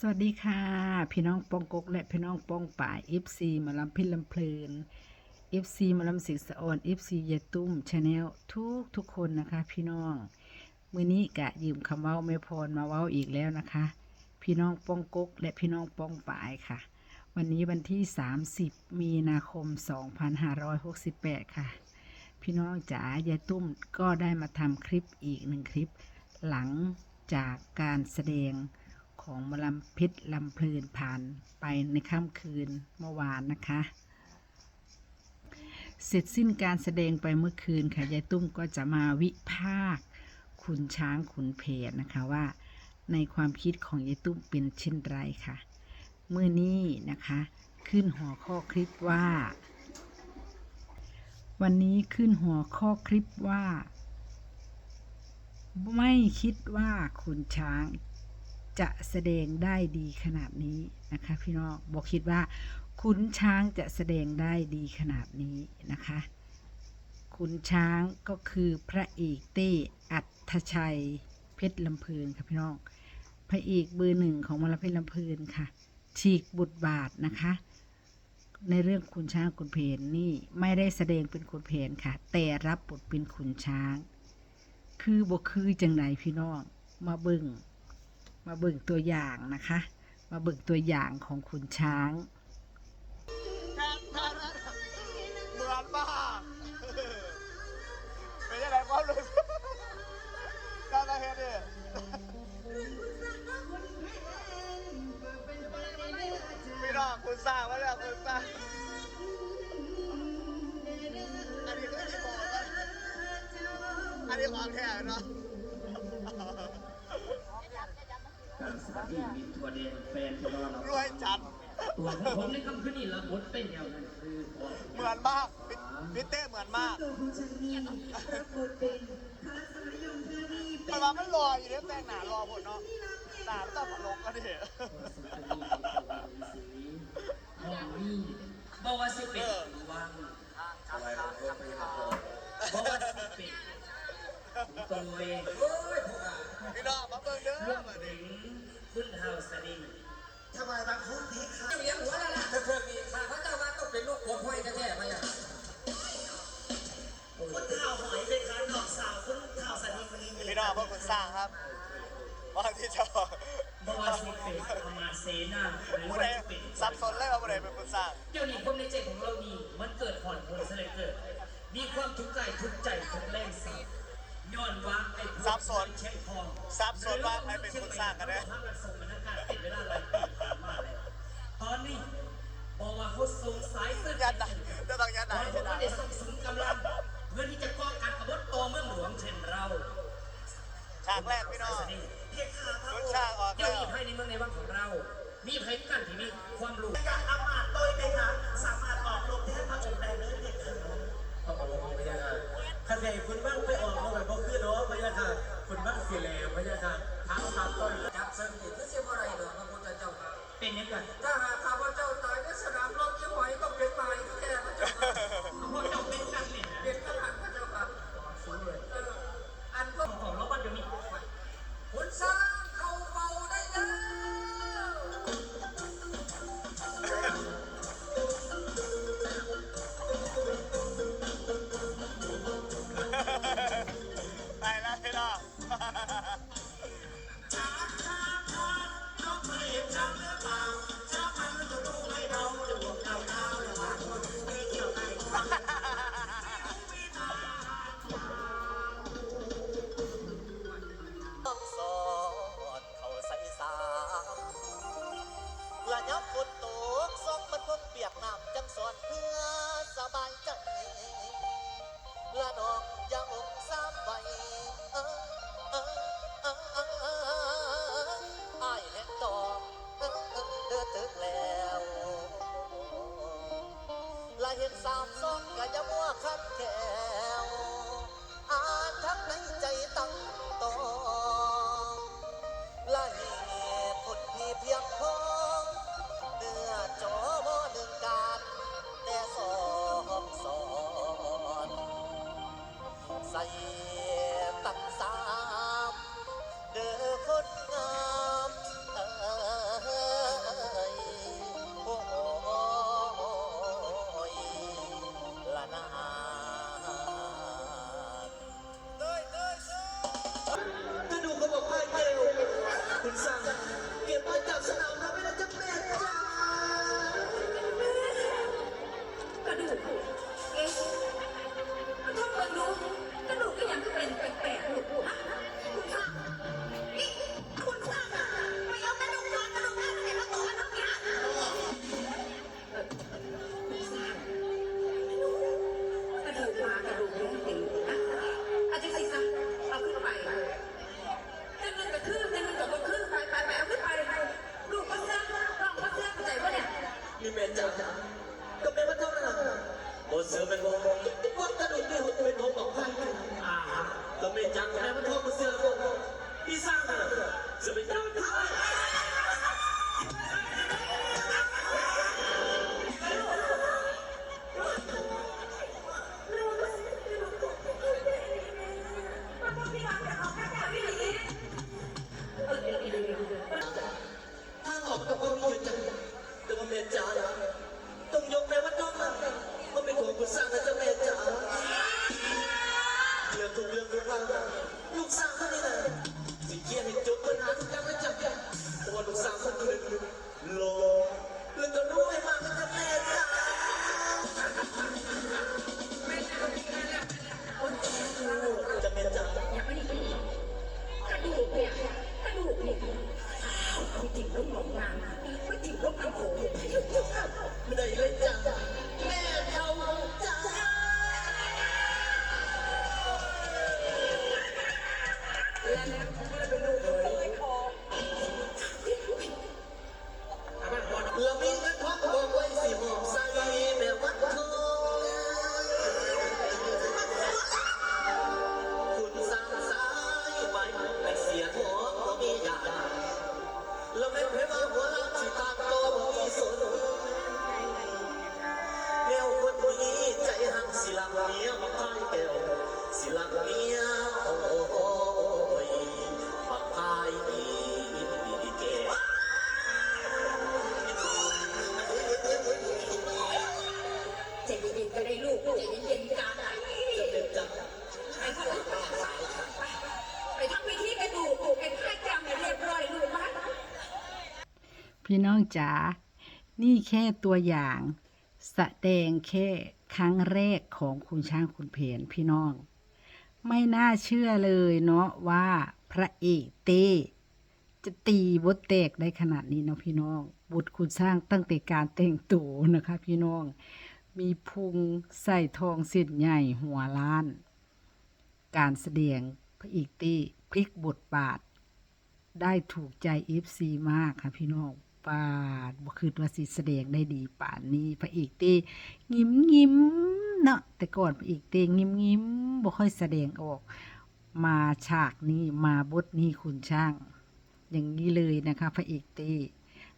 สวัสดีค่ะ พี่น้องปองกก และพี่น้องปองป่ายเอฟซีมาลำพิลำเพลินเอฟซีมาลำสิงสะออนเอฟซียายตุ้มชาแนลทุกทุกคนนะคะ พี่น้องมือนี้กะยืมคำเว้าแม่พรมาเว้าอีกแล้วนะคะ พี่น้องปองกก และพี่น้องปองป่ายค่ะ วันนี้วันที่ 30 มีนาคม 2568 ค่ะ พี่น้องจ๋ายายตุ้มก็ได้มาทำคลิปอีกหนึ่งคลิป หลังจากการแสดง ของมลำพชรลำเพลินผ่านไปในค่ำคืนเมื่อวานนะคะ เสร็จสิ้นการแสดงไปเมื่อคืนค่ะยายตุ้มก็จะมาวิพากขุนช้างขุนเพนนะคะว่า ในความคิดของยายตุ้มเป็นเช่นไรค่ะเมื่อนี้นะคะ ขึ้นหัวข้อคลิปว่า วันนี้ขึ้นหัวข้อคลิปว่า ไม่คิดว่าขุนช้าง จะแสดงได้ดีขนาดนี้นะคะพี่น้องบอกคิดว่าขุนช้างจะแสดงได้ดีขนาดนี้นะคะขุนช้างก็คือพระเอกเต้อัธชัย เพชรลำเพลินค่ะพี่น้องพระเอกเบอร์หนึ่งของมรเพชรลำเพลินค่ะ ฉีกบทบาทนะคะ ในเรื่องขุนช้างขุนเพนนี่ไม่ได้แสดงเป็นขุนเพนค่ะ แต่รับบทเป็นขุนช้าง คือบ่คือจังไหนพี่น้องมาเบิ่ง มาเบิ่งตัวอย่างนะคะ มาเบิ่งตัวอย่างของขุนช้างเหมือนมากเป็นยังไงความรู้สึกการทำเฮ็ดดิพี่น้องคุณสร้างมาแล้วคุณสร้างอันนี้ก็ที่บอกอันนี้ของแท้เนาะ สวัสดีมีทัวร์เดนแฟนที่รอเรารวยจัด ตัวผมในคำคืนนี้ระบทเป็นอย่างนั้นคือเหมือนมากพี่เต้เหมือนมากตัวของฉันนี่รับบทเป็นพระสรยมเธอนี่เป็นแต่ว่ามันรออยู่เนี่ยแต่หนารอผลเนาะหนาต้องมาลงก็ดิมองนี่บอกว่าสิเป็นหรือวังบอกว่าสิเป็นตัวเองพี่น้องมาเบิ่งเด้อมาดิ คุณเฮาสดิงทำไมบางคนเทคเลี้ยงหัวแล้วล่ะถ้าเคยมีข้าพระเจ้ามาต้องเป็นลูกหัวพ่อยแท้ๆมาอย่างคนข่าวหอยเป็นการหลอกสาวคนข่าวสันนิษฐานพี่น้องเพื่อนคนสร้างครับว่าที่จะบอกว่าสิเป็นประมาณเซนาหรือผู้ว่าใดจะเป็นสับสนเลยว่าผู้ใดเป็นคนสร้าง เดี๋ยวนี้ความในใจของเรานี่มันเกิดผ่อนผลเสลยเกิด มีความทุกข์กายทุกข์ใจ สับสนว่าใครเป็นคนสร้างกันแน่ภาพมันส่งบรรยากาศเป็นเวลาหลายปีผ่านมาแล้วตอนนี้บอกว่าเขาส่งสายสืบยันไหนจะต้องยันไหนบใช่อกไหมว่าเดี๋ยวส่งสุนกำลัง เพื่อที่จะก่อการกบฏต่อเมืองหลวงเช่นเราฉากแรกพี่น้องสนิทเทคาพระชุดองค์ฉากออกเดี๋ยวแล้วมีให้ในเมืองในวังของเรา มีใครกันที่มีความรู้ hablado ก็เป็นวัฒนธรรมบนเสือเป็นวงวงทุกวันกระดูกนี่เป็นหงของไพ่อ่าก็ไม่จังแต่มันทองบนเสือวงที่สร้างกันจะเป็นเจ้าท้ายเราเเราเร พี่น้องจ๋า นี่แค่ตัวอย่างสแสดงแค่ครั้งแรกของคุณช้างคุณเพนพี่น้อง ไม่น่าเชื่อเลยเนาะว่าพระเอกเต้จะตีบทแตกได้ขนาดนี้เนาะพี่น้อง บุตรคุณสร้างตั้งแต่การแต่งตัวนะคะ พี่น้อง มีพุงใส่ทองเส้นใหญ่หัวล้าน การแสดงพระเอกเต้พลิกบทบาท ได้ถูกใจ FC มากค่ะพี่น้อง ปาดบ่คือว่าสิแสดงได้ดีป่านนี้พระเอกเต้งิ้มงิ้มเนาะแต่ก่อนพระเอกเต้งิ้มงิ้มบ่ค่อยแสดงออก มาฉากนี้มาบทนี้คุณช่าง อย่างนี้เลยนะคะพระเอกเต้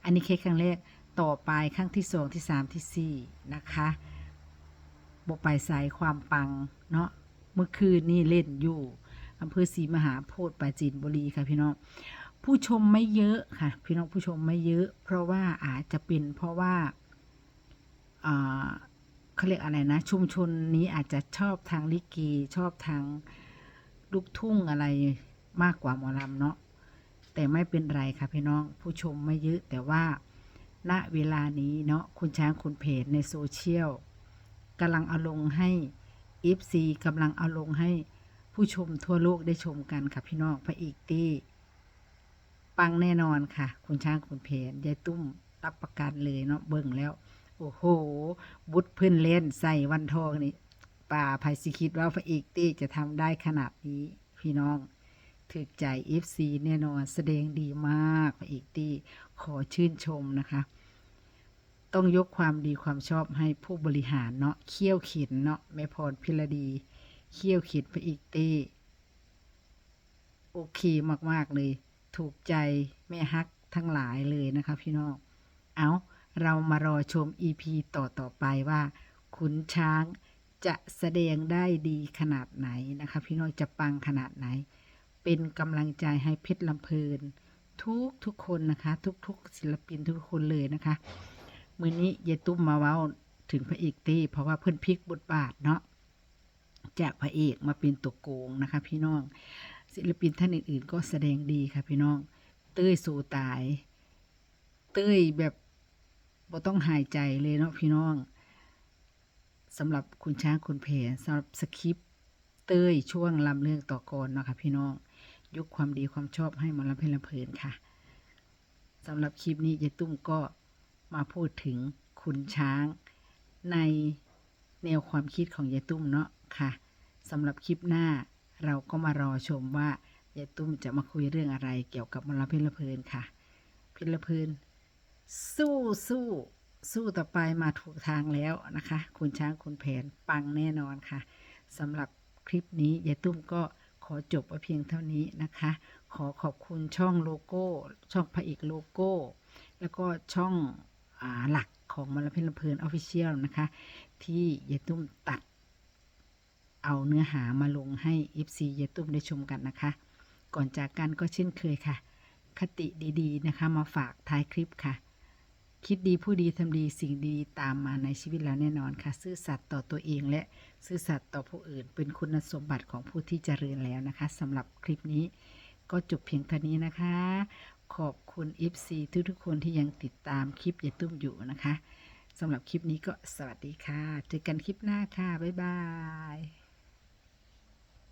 อันนี้แค่ครั้งแรกต่อไปครั้งที่สองที่สามที่สี่นะคะบไปสายความปังเนาะเมื่อคืนนี่เล่นอยู่อำเภอศรีมหาโพธิ์ปราจีนบุรีค่ะพี่น้อง ผู้ชมไม่เยอะค่ะ พี่น้องผู้ชมไม่เยอะ เพราะว่าอาจจะเป็นเพราะว่าเขาเรียกอะไรนะ ชุมชนนี้อาจจะชอบทางลิเกชอบทางลูกทุ่งอะไรมากกว่าหมอลำเนาะแต่ไม่เป็นไรค่ะพี่น้องผู้ชมไม่เยอะ แต่ว่าณเวลานี้เนาะคุณช้างคุณเพจในโซเชียลกำลังเอาลงให้ FC กำลังเอาลงให้ผู้ชมทั่วโลกได้ชมกันค่ะพี่น้องพระเอกตี้ ปังแน่นอนค่ะ คุณช้างคุณเพนยายตุ้มรับประกันเลยเนาะเบิ่งแล้ว โอ้โห บุตรเพื่อนเล่นใส่วันทองนี่ป่าภัยสิคิดว่าพระเอกตี้จะทำได้ขนาดนี้พี่น้องถึกใจ FC แน่นอนแสดงดีมากพระเอกตี้ขอชื่นชมนะคะ ต้องยกความดีความชอบให้ผู้บริหารเนาะเขี้ยวข็นเนาะแม่พรพิรดีเขี้ยวข็นพระเอกตี้โอเคมาก ๆ เลย ถูกใจแม่ฮักทั้งหลายเลยนะคะพี่น้อง เอาเรามารอชม EP ต่อต่อไปว่า ขุนช้างจะแสดงได้ดีขนาดไหนนะคะ พี่น้องจะปังขนาดไหน เป็นกำลังใจให้เพชรลำเพลิน ทุกทุกคนนะคะ ทุกทุกศิลปินทุกคนเลยนะคะมือนี้ยายตุ้มมาเว้าถึงพระเอกเต้เพราะว่าเพื่อนพลิกบทบาทเนาะจากพระเอกมาเป็นตัวโกงนะคะ พี่น้อง ศิลปินท่านอื่นๆ ก็แสดงดีค่ะพี่น้อง เต้ยสู่ตาย เต้ยแบบบ่ต้องหายใจเลยเนาะพี่น้องสำหรับคุณช้างคุณเพนสำหรับสคริปต์เต้ยช่วงลำเรื่องต่อกรเนาะค่ะพี่น้องยกความดีความชอบให้มอลำเพลินลำเพลินค่ะสำหรับคลิปนี้ยายตุ้มก็มาพูดถึงคุณช้างในแนวความคิดของยายตุ้มเนาะค่ะสำหรับคลิปหน้า เราก็มารอชมว่ายายตุ้มจะมาคุยเรื่องอะไรเกี่ยวกับมลเพลินเพลินค่ะเพลินเพลินสู้สู้สู้ต่อไปมาถูกทางแล้วนะคะ คุณช้างคุณแผนปังแน่นอนค่ะสำหรับคลิปนี้ยายตุ้มก็ขอจบไว้เพียงเท่านี้นะคะ ขอขอบคุณช่องโลโก้ ช่องพระเอกโลโก้ แล้วก็ช่องอหลักของมลเพลินเพลินออฟฟิเชียลนะคะ ที่ยายตุ้มตัด เอาเนื้อหามาลงให้ FC ยายตุ้มได้ชมกันนะคะ ก่อนจากกันก็เช่นเคยค่ะ คติดีๆนะคะ มาฝากท้ายคลิปค่ะ คิดดีผู้ดีทำดีสิ่งดีตามมาในชีวิตเราแน่นอนค่ะ ซื่อสัตย์ต่อตัวเองและซื่อสัตย์ต่อผู้อื่น เป็นคุณสมบัติของผู้ที่เจริญแล้วนะคะสำหรับคลิปนี้ก็จบเพียงเท่านี้นะคะ ขอบคุณ FC ทุกๆคนที่ยังติดตามคลิปยายตุ้มอยู่นะคะสำหรับคลิปนี้ก็สวัสดีค่ะ เจอกันคลิปหน้าค่ะ บ๊ายบาย